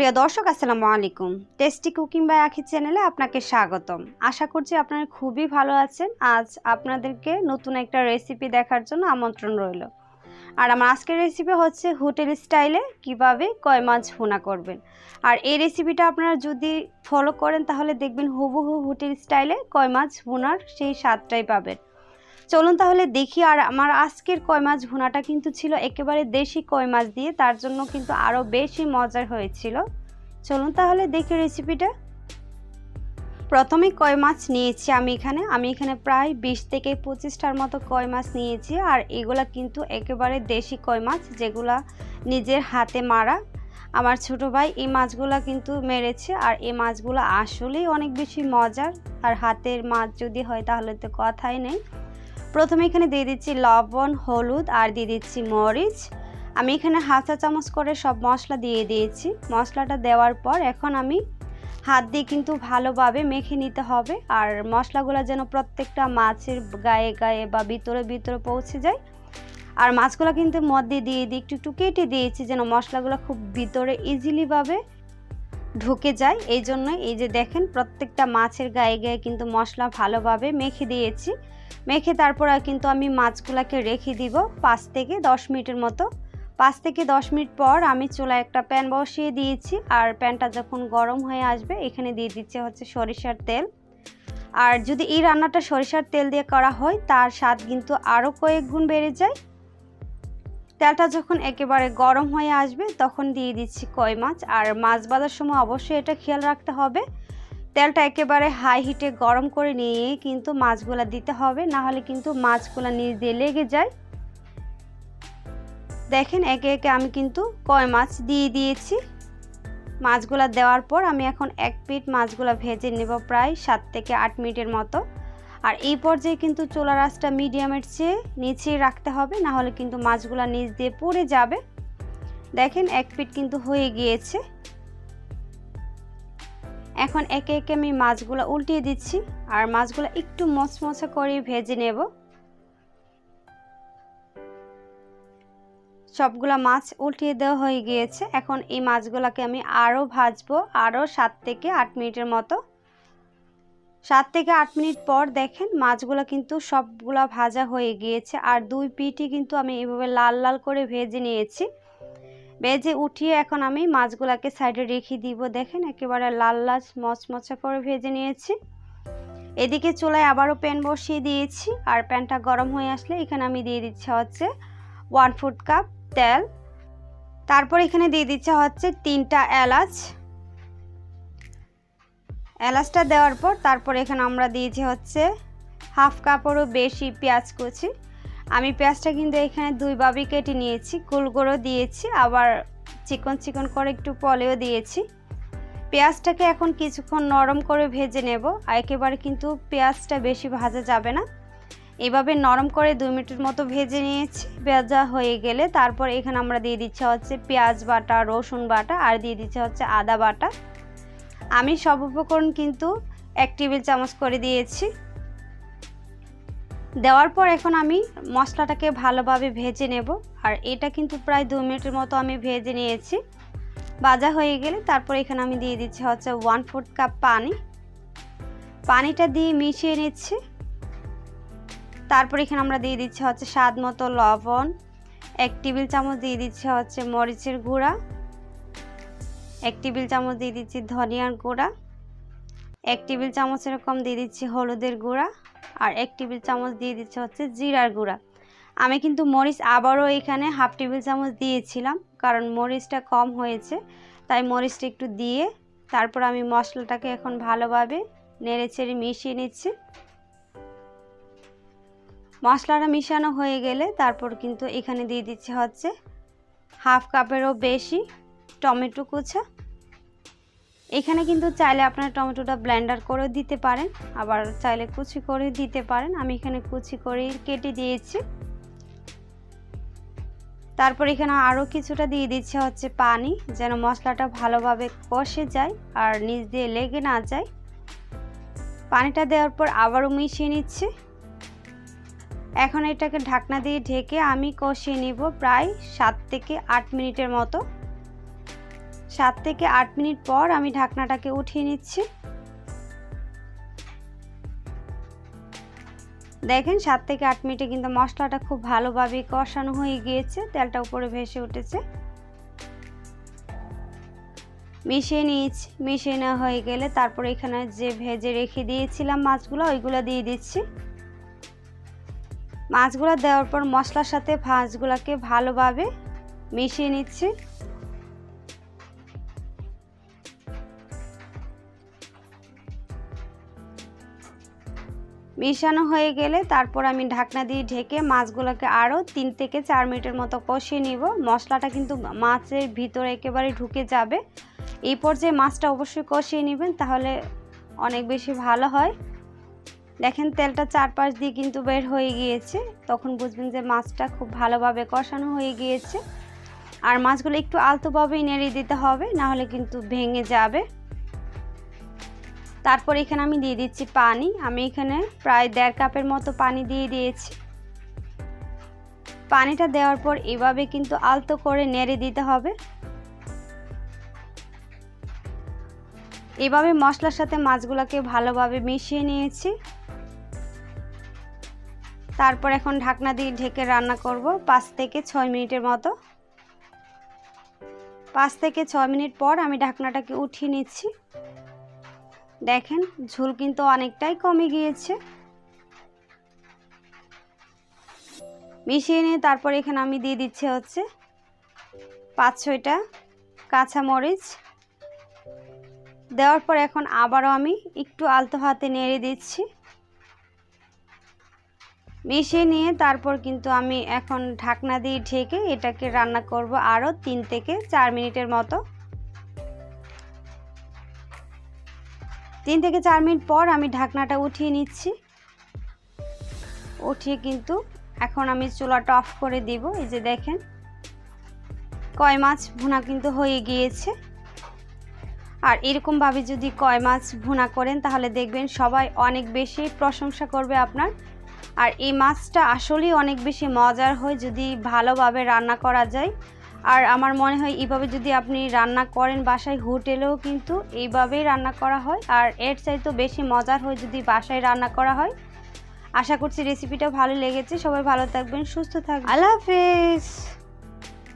প্রিয় দর্শক, আসসালামু আলাইকুম। টেস্টি কুকিং বাই আখি চ্যানেলে আপনাকে স্বাগতম। আশা করছি আপনারা খুবই ভালো আছেন। আজ আপনাদেরকে নতুন একটা রেসিপি দেখার জন্য আমন্ত্রণ রইল। আর আমার আজকের রেসিপি হচ্ছে হোটেল স্টাইলে কীভাবে কয় মাছ ভুনা করবেন। আর এই রেসিপিটা আপনারা যদি ফলো করেন, তাহলে দেখবেন হুবহু হোটেল স্টাইলে কয় মাছ ভুনার সেই স্বাদটাই পাবেন। চলুন তাহলে দেখি, আর আমার আজকের কয় মাছ ভুনাটা কিন্তু ছিল একেবারে দেশি কয় মাছ দিয়ে, তার জন্য কিন্তু আরও বেশি মজার হয়েছিল। চলুন তাহলে দেখি রেসিপিটা প্রথমে কয় মাছ নিয়েছি আমি এখানে। আমি এখানে প্রায় বিশ থেকে পঁচিশটার মতো কয় মাছ নিয়েছি, আর এগুলা কিন্তু একেবারে দেশি কয় মাছ যেগুলা নিজের হাতে মারা। আমার ছোট ভাই এই মাছগুলা কিন্তু মেরেছে, আর এই মাছগুলো আসলেই অনেক বেশি মজার। আর হাতের মাছ যদি হয় তাহলে তো কথাই নেই। প্রথমে এখানে দিয়ে দিচ্ছি লবণ, হলুদ আর দিয়ে দিচ্ছি মরিচ। আমি এখানে হাফ চা চামচ করে সব মশলা দিয়ে দিয়েছি। মশলাটা দেওয়ার পর এখন আমি হাত দিয়ে কিন্তু ভালোভাবে মেখে নিতে হবে আর মশলাগুলো যেন প্রত্যেকটা মাছের গায়ে গায়ে বা ভিতরে ভিতরে পৌঁছে যায়। আর মাছগুলো কিন্তু মধ্যে দিয়ে দিয়ে একটু একটু কেটে দিয়েছি যেন মশলাগুলো খুব ভিতরে ইজিলিভাবে ঢুকে যায়। এই জন্য এই যে দেখেন প্রত্যেকটা মাছের গায়ে গায়ে কিন্তু মশলা ভালোভাবে মেখে দিয়েছি। মেখে তারপর কিন্তু আমি মাছগুলোকে রেখে দিব পাঁচ থেকে দশ মিনিটের মতো। পাঁচ থেকে দশ মিনিট পর আমি চুলায় একটা প্যান বসিয়ে দিয়েছি আর প্যানটা যখন গরম হয়ে আসবে এখানে দিয়ে দিচ্ছে হচ্ছে সরিষার তেল। আর যদি এই রান্নাটা সরিষার তেল দিয়ে করা হয় তার স্বাদ কিন্তু আরও কয়েক গুণ বেড়ে যায়। তেলটা যখন একেবারে গরম হয়ে আসবে তখন দিয়ে দিচ্ছি কই মাছ। আর মাছ বাজার সময় অবশ্যই এটা খেয়াল রাখতে হবে তেলটা একেবারে হাই হিটে গরম করে নিয়ে কিন্তু মাছগুলো দিতে হবে, না হলে কিন্তু মাছগুলো নিচ দিয়ে লেগে যায়। দেখেন একে একে আমি কিন্তু কয় মাছ দিয়ে দিয়েছি। মাছগুলো দেওয়ার পর আমি এখন এক পিট মাছগুলো ভেজে নেব প্রায় সাত থেকে আট মিনিটের মতো। আর এই পর্যায়ে কিন্তু চোলা রাসটা মিডিয়ামের চেয়ে নিচেই রাখতে হবে, না হলে কিন্তু মাছগুলো নিচ দিয়ে পড়ে যাবে। দেখেন এক পিট কিন্তু হয়ে গিয়েছে। এখন একে একে আমি মাছগুলো উল্টিয়ে দিচ্ছি, আর মাছগুলো একটু মচমচা করে ভেজে নেব। সবগুলা মাছ উল্টিয়ে দেওয়া হয়ে গিয়েছে। এখন এই মাছগুলোকে আমি আরও ভাজবো, আরও সাত থেকে আট মিনিটের মতো। সাত থেকে আট মিনিট পর দেখেন মাছগুলো কিন্তু সবগুলা ভাজা হয়ে গিয়েছে, আর দুই পিঠই কিন্তু আমি এভাবে লাল লাল করে ভেজে নিয়েছি। ভেজে উঠিয়ে এখন আমি মাছগুলোকে সাইডে রেখে দিব। দেখেন, একেবারে লাল লাল মচমচা করে ভেজে নিয়েছি। এদিকে চুলায় আবারও প্যান বসিয়ে দিয়েছি আর প্যানটা গরম হয়ে আসলে এখানে আমি দিয়ে দিচ্ছি হচ্ছে ওয়ান ফুট কাপ তেল। তারপর এখানে দিয়ে দিচ্ছে হচ্ছে তিনটা এলাচ। এলাচটা দেওয়ার পর তারপর এখানে আমরা দিয়েছি হচ্ছে হাফ কাপেরও বেশি পেঁয়াজ কুচি। আমি পেঁয়াজটা কিন্তু এখানে দুইভাবে কেটে নিয়েছি কুলগুঁড়ো দিয়েছি, আবার চিকন চিকন করে একটু পলেও দিয়েছি। পেঁয়াজটাকে এখন কিছুক্ষণ নরম করে ভেজে নেব, একেবারে কিন্তু পেঁয়াজটা বেশি ভাজা যাবে না। এভাবে নরম করে দুই মিনিটের মতো ভেজে নিয়েছি, ভেজা হয়ে গেলে তারপর এখানে আমরা দিয়ে দিচ্ছি হচ্ছে পেঁয়াজ বাটা, রসুন বাটা, আর দিয়ে দিচ্ছি হচ্ছে আদা বাটা। আমি সব উপকরণ কিন্তু এক টেবিল চামচ করে দিয়েছি। দেওয়ার পর এখন আমি মশলাটাকে ভালোভাবে ভেজে নেব। আর এটা কিন্তু প্রায় দু মিনিটের মতো আমি ভেজে নিয়েছি। ভাজা হয়ে গেলে তারপর এখানে আমি দিয়ে দিচ্ছি হচ্ছে ওয়ান ফোর্থ কাপ পানি। পানিটা দিয়ে মিশিয়ে নিচ্ছি। তারপর এখানে আমরা দিয়ে দিচ্ছি হচ্ছে স্বাদ মতো লবণ। এক টেবিল চামচ দিয়ে দিচ্ছি হচ্ছে মরিচের গুঁড়া। এক টেবিল চামচ দিয়ে দিচ্ছি ধনিয়ার গুঁড়া। এক টেবিল চামচ এরকম দিয়ে দিচ্ছি হলুদের গুঁড়া। আর এক টেবিল চামচ দিয়ে দিচ্ছে হচ্ছে জিরার গুঁড়া। আমি কিন্তু মরিচ আবারও এখানে হাফ টেবিল চামচ দিয়েছিলাম, কারণ মরিচটা কম হয়েছে, তাই মরিচটা একটু দিয়ে তারপর আমি মশলাটাকে এখন ভালোভাবে নেড়ে ছেড়ে মিশিয়ে নিচ্ছি। মশলাটা মিশানো হয়ে গেলে তারপর কিন্তু এখানে দিয়ে দিচ্ছে হচ্ছে হাফ কাপেরও বেশি টমেটো কুচা এখানে কিন্তু চাইলে আপনারা টমেটোটা ব্লেন্ডার করে দিতে পারেন, আবার চাইলে কুচি করে দিতে পারেন। আমি এখানে কুচি করে কেটে দিয়েছি। তারপর এখানে আরও কিছুটা দিয়ে দিচ্ছে হচ্ছে পানি, যেন মশলাটা ভালোভাবে কষে যায় আর নিচ দিয়ে লেগে না যায়। পানিটা দেওয়ার পর আবারও মিশিয়ে নিচ্ছি। এখন এটাকে ঢাকনা দিয়ে ঢেকে আমি কষিয়ে নিব প্রায় সাত থেকে আট মিনিটের মতো। সাত থেকে আট মিনিট পর আমি ঢাকনাটাকে উঠিয়ে নিচ্ছি। দেখেন সাত থেকে আট মিনিটে কিন্তু মশলাটা খুব ভালোভাবে কষানো হয়ে গিয়েছে, তেলটা উপরে ভেসে উঠেছে। মিশিয়ে নিয়েছি, মিশিয়ে নেওয়া হয়ে গেলে তারপর এখানে যে ভেজে রেখে দিয়েছিলাম মাছগুলো, ওইগুলো দিয়ে দিচ্ছি। মাছগুলো দেওয়ার পর মশলার সাথে মাছগুলোকে ভালোভাবে মিশিয়ে নিচ্ছি। মিশানো হয়ে গেলে তারপর আমি ঢাকনা দিয়ে ঢেকে মাছগুলোকে আরও তিন থেকে চার মিনিটের মতো কষিয়ে নিব। মশলাটা কিন্তু মাছের ভিতরে একেবারে ঢুকে যাবে। এই পর্যায়ে মাছটা অবশ্যই কষিয়ে নেবেন, তাহলে অনেক বেশি ভালো হয়। দেখেন তেলটা চারপাশ দিয়ে কিন্তু বের হয়ে গিয়েছে। তখন বুঝবেন যে মাছটা খুব ভালোভাবে কষানো হয়ে গিয়েছে। আর মাছগুলো একটু আলতোভাবেই নেড়ে দিতে হবে না হলে কিন্তু ভেঙে যাবে। তারপর এখানে আমি দিয়ে দিচ্ছি পানি। আমি এখানে প্রায় দেড় কাপের মতো পানি দিয়ে দিয়েছি। পানিটা দেওয়ার পর এভাবে কিন্তু আলতো করে নেড়ে দিতে হবে। এভাবে মশলার সাথে মাছগুলোকে ভালোভাবে মিশিয়ে নিয়েছি। তারপর এখন ঢাকনা দিয়ে ঢেকে রান্না করব পাঁচ থেকে ছয় মিনিটের মতো। পাঁচ থেকে ছয় মিনিট পর আমি ঢাকনাটাকে উঠিয়ে নিচ্ছি। দেখেন, ঝোল কিন্তু অনেকটাই কমে গিয়েছে। মিশিয়ে নিয়ে তারপর এখানে আমি দিয়ে দিচ্ছি হচ্ছে পাঁচ ছয়টা কাঁচামরিচ। দেওয়ার পর এখন আবারও আমি একটু আলতো হাতে নেড়ে দিচ্ছি। মিশিয়ে নিয়ে তারপর কিন্তু আমি এখন ঢাকনা দিয়ে ঢেকে এটাকে রান্না করব আরও তিন থেকে চার মিনিটের মতো। তিন থেকে চার মিনিট পর আমি ঢাকনাটা উঠিয়ে নিচ্ছি। উঠিয়ে কিন্তু এখন আমি চুলাটা অফ করে দিব, এই যে দেখেন। কয় মাছ ভুনা কিন্তু হয়ে গিয়েছে। আর এরকমভাবে যদি কয় মাছ ভুনা করেন, তাহলে দেখবেন সবাই অনেক বেশি প্রশংসা করবে আপনার। আর এই মাছটা আসলেই অনেক বেশি মজার হয় যদি ভালোভাবে রান্না করা যায়। আর আমার মনে হয় এইভাবে যদি আপনি রান্না করেন বাসায়, হোটেলেও কিন্তু এইভাবেই রান্না করা হয়। আর এর চাইতেও বেশি মজার হয় যদি বাসায় রান্না করা হয়। আশা করছি রেসিপিটা ভালো লেগেছে। সবাই ভালো থাকবেন, সুস্থ থাকবেন। আল্লাহ হাফেজ।